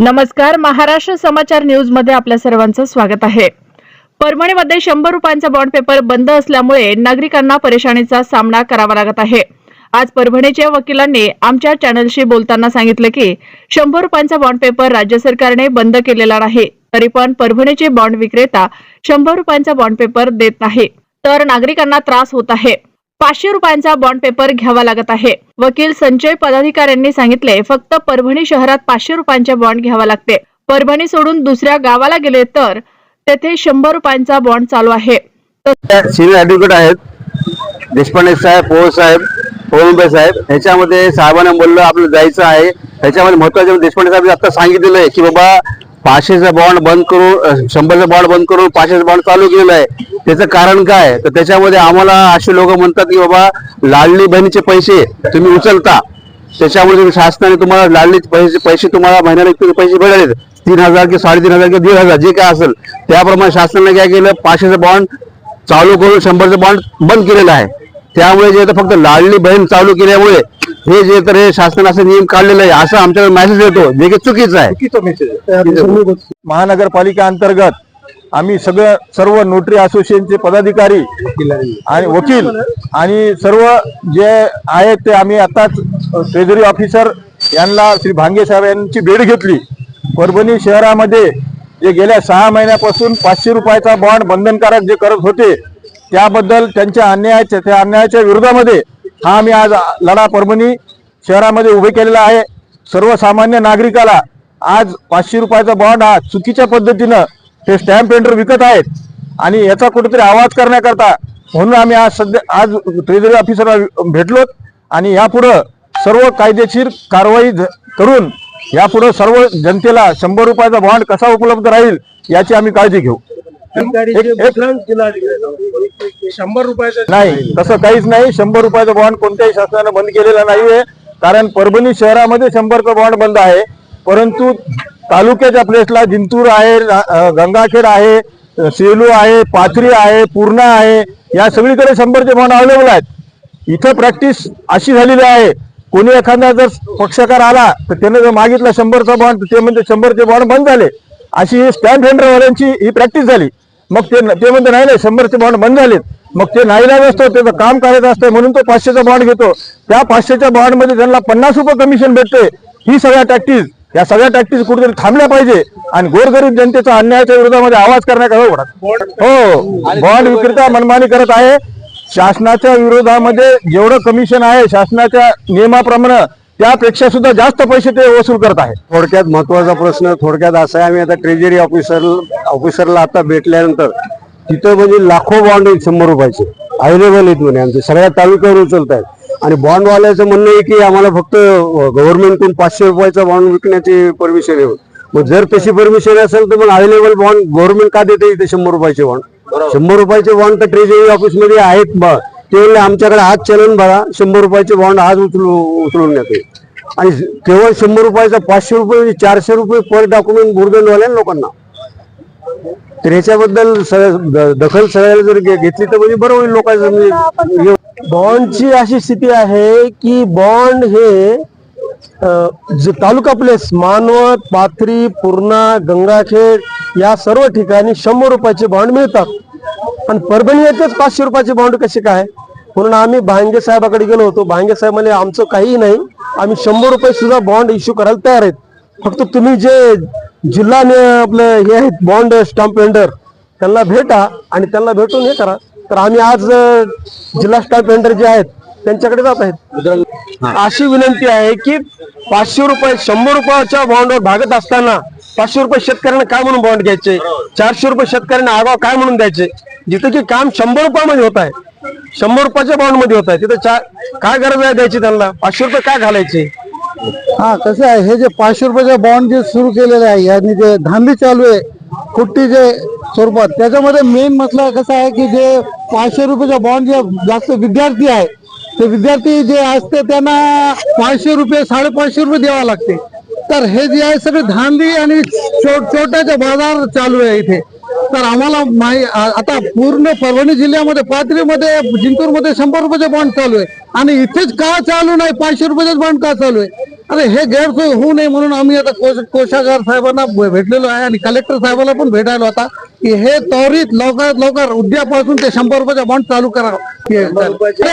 नमस्कार महाराष्ट्र समाचार न्यूजमध्ये आपल्या सर्वांचं स्वागत आहे. परभणीमध्ये शंभर रुपयांचा बॉन्ड पेपर बंद असल्यामुळे नागरिकांना परेशानीचा सामना करावा लागत आहे. आज परभणीच्या वकिलांनी आमच्या चॅनलशी बोलताना सांगितलं की शंभर रुपयांचा बॉन्ड पेपर राज्य सरकारने बंद केलेला नाही. तरी पण परभणीचे बॉन्ड विक्रेता शंभर रुपयांचा बॉन्ड पेपर देत नाही. तर नागरिकांना त्रास होत आहे. पाचशे रुपयांचा बॉन्ड पेपर घ्यावा लागत आहे. वकील संचय पदाधिकाऱ्यांनी सांगितले फक्त परभणी शहरात पाचशे रुपयांचा बॉन्ड घ्यावा लागते. परभणी सोडून दुसऱ्या गावाला गेले तर तेथे शंभर रुपयांचा बॉन्ड चालू आहे. सिनियर ऍडव्होकेट आहेत. देशपांडे साहेब पोळ साहेब पोळंबे साहेब ह्याच्यामध्ये साहेबांना बोललं आपलं जायचं आहे. ह्याच्यामध्ये महत्त्वाचे देशपांडे साहेब आता सांगितलेलं आहे की बाबा पाचशेचा बॉन्ड बंद करून शंभरचा बॉन्ड बंद करून पाचशेचा बॉन्ड चालू केलेला आहे. त्याचं कारण काय? तर त्याच्यामध्ये आम्हाला असे लोक म्हणतात की बाबा लाडली बहिणीचे पैसे तुम्ही उचलता. त्याच्यामुळे तुम्ही शासनाने तुम्हाला लाडली पैसे पैसे तुम्हाला महिन्याला पैसे मिळाले तीन हजार किंवा साडेतीन हजार किंवा दीड हजार जे काय असेल. त्याप्रमाणे शासनाने काय केलं? पाचशेचं बॉन्ड चालू करून शंभरचं बॉन्ड बंद केलेलं आहे. त्यामुळे जे फक्त लाडली बहीण चालू केल्यामुळे हे जे तर हे शासनाने असं नियम काढलेलं आहे असं आमच्याकडे मेसेज येतो. जे की चुकीचं आहे. महानगरपालिका अंतर्गत आम्ही सगळं सर्व नोटरी असोसिएशनचे पदाधिकारी आणि वकील आणि सर्व जे आहेत ते आम्ही आताच ट्रेझरी ऑफिसर यांना श्री भांगे साहेब यांची भेट घेतली. परभणी शहरामध्ये जे गेल्या सहा महिन्यापासून पाचशे रुपयाचा बॉन्ड बंधनकारक जे करत होते त्याबद्दल त्यांच्या अन्यायाच्या त्या अन्यायाच्या विरोधामध्ये हा आम्ही आज लढा परभणी शहरामध्ये उभे केलेला आहे. सर्वसामान्य नागरिकाला आज पाचशे रुपयाचा बॉन्ड हा चुकीच्या पद्धतीनं हे स्टॅम्प पेंटर विकत आहेत. आणि याचा कुठेतरी आवाज करण्याकरता म्हणून आम्ही आज सध्या आज ट्रेझरी ऑफिसरला भेटलो आणि यापुढं सर्व कायदेशीर कारवाई करून यापुढं सर्व जनतेला शंभर रुपयाचा बॉन्ड कसा उपलब्ध राहील याची आम्ही काळजी घेऊ. शंभर रुपयाचा नाही तसं काहीच नाही. शंभर रुपयाचा बॉन्ड कोणत्याही शासनाने बंद केलेला नाहीये. कारण परभणी शहरामध्ये शंभरचा बॉन्ड बंद आहे. परंतु तालुक्याच्या प्लेसला जिंतूर आहे गंगाखेड आहे सेलू आहे पाथरी आहे पूर्णा आहे या सगळीकडे शंभरचे बॉन्ड अवेलेबल आहेत. इथं प्रॅक्टिस अशी झालेली आहे. कोणी एखादा जर पक्षकार आला तर त्याने जर मागितला शंभरचा बॉन्ड ते म्हणजे शंभरचे बॉन्ड बंद झाले. अशी स्टँड स्टॅम्प ही प्रॅक्टिस झाली. मग ते ते म्हणते नाही नाही शंभरचे बॉन्ड बंद झालेत. मग ते नाईलाज असतो त्याचं काम करायचं असतं म्हणून तो पाचशेचा बॉन्ड घेतो. त्या पाचशेच्या बॉन्डमध्ये त्यांना पन्नास रुपये कमिशन भेटते ही सगळ्या टॅक्टिस या सगळ्या टॅक्टिस कुठेतरी थांबल्या पाहिजे. आणि गोरगरीब जनतेचा अन्यायाच्या विरोधामध्ये आवाज करण्याकरता हो बॉन्ड विक्रेता मनमानी करत आहे. शासनाच्या विरोधामध्ये जेवढं कमिशन आहे शासनाच्या नियमाप्रमाणे त्यापेक्षा सुद्धा जास्त पैसे ते वसूल करत आहेत. थोडक्यात महत्त्वाचा प्रश्न थोडक्यात असा आहे आम्ही आता ट्रेजरी ऑफिसर ऑफिसरला आता भेटल्यानंतर तिथं म्हणजे लाखो बॉन्ड आहेत शंभर रुपयाचे. अवेलेबल आहेत म्हणे आमचे सगळ्या तालुक्यावर उचलत आहेत आणि बॉन्डवाल्याचं म्हणणं आहे की आम्हाला फक्त गव्हर्नमेंटकडून पाचशे रुपयाचा बॉन्ड विकण्याची परमिशन आहे. मग जर तशी परमिशन असेल तर मग अवेलेबल बॉन्ड गव्हर्नमेंट का देते इथे शंभर रुपयाचे बॉन्ड शंभर रुपयाचे बॉन्ड तर ट्रेजरी ऑफिसमध्ये आहेत ते आमच्याकडे आज चलन भरा शंभर रुपयाचे बॉन्ड आज उचलू उचलून येते आणि केवळ शंभर रुपयाचा पाचशे रुपये म्हणजे चारशे रुपये पर डॉक्युमेंट बुरदंडवाल्या लोकांना. तर ह्याच्याबद्दल दखल सगळ्याला जर घेतली तर म्हणजे बरं होईल लोकांचं म्हणजे बॉन्डची अशी स्थिती आहे की बॉन्ड हे जे तालुका प्लेस मानवत पाथरी पूर्णा गंगाखेड या सर्व ठिकाणी शंभर रुपयाचे बॉन्ड मिळतात. पण परभणी येथेच पाचशे रुपयाचे बॉन्ड कसे काय? म्हणून आम्ही भांगे साहेबाकडे गेलो होतो. भांगे साहेब म्हणजे आमचं काही नाही. आम्ही शंभर रुपये सुद्धा बॉन्ड इश्यू करायला तयार आहेत. फक्त तुम्ही जे जिल्हा आपलं हे आहेत बॉन्ड स्टॅम्प वेंडर त्यांना भेटा आणि त्यांना भेटून हे करा. तर आम्ही आज जिल्हा स्टॅम्प वेंडर जे आहेत त्यांच्याकडे जात आहेत. अशी विनंती आहे की पाचशे रुपये शंभर रुपयाच्या बॉन्डवर भागत असताना पाचशे रुपये शेतकऱ्यांना काय म्हणून बॉन्ड घ्यायचे? चारशे रुपये शेतकऱ्यांना आगाव काय म्हणून द्यायचे? जिथं की काम शंभर रुपयामध्ये होत आहे शंभर रुपयाच्या बॉन्डमध्ये होत आहे तिथं चार काय गरज आहे द्यायची त्यांना? पाचशे रुपये काय घालायचे? हा कसं आहे हे जे पाचशे रुपयाचे बॉन्ड जे सुरू केलेले आहे यांनी जे धांदी चालू आहे कुट्टीचे स्वरूपात त्याच्यामध्ये मेन मसला कसा आहे की जे पाचशे रुपयाचा बॉन्ड जे जास्त विद्यार्थी आहे ते विद्यार्थी जे असते त्यांना पाचशे रुपये साडेपाचशे रुपये द्यावा लागते. तर हे जे आहे सगळे धांदी आणि छोट छोट्याचे बाजार चालू आहे इथे. तर आम्हाला माही आता पूर्ण परभणी जिल्ह्यामध्ये पाथरीमध्ये जिंतूरमध्ये शंभर रुपयाचे बॉन्ड चालू आहे. आणि इथेच का चालू नाही? पाचशे रुपयाचे बॉन्ड का चालू आहे? अरे हे गैरसोय होऊ नये म्हणून आम्ही आता कोश- कोषागार साहेबांना भेटलेलो आहे आणि कलेक्टर साहेबांना पण भेटायला होता की हे त्वरित लवकरात लवकर उद्यापासून ते शंभर रुपयाचा बॉन्ड चालू करा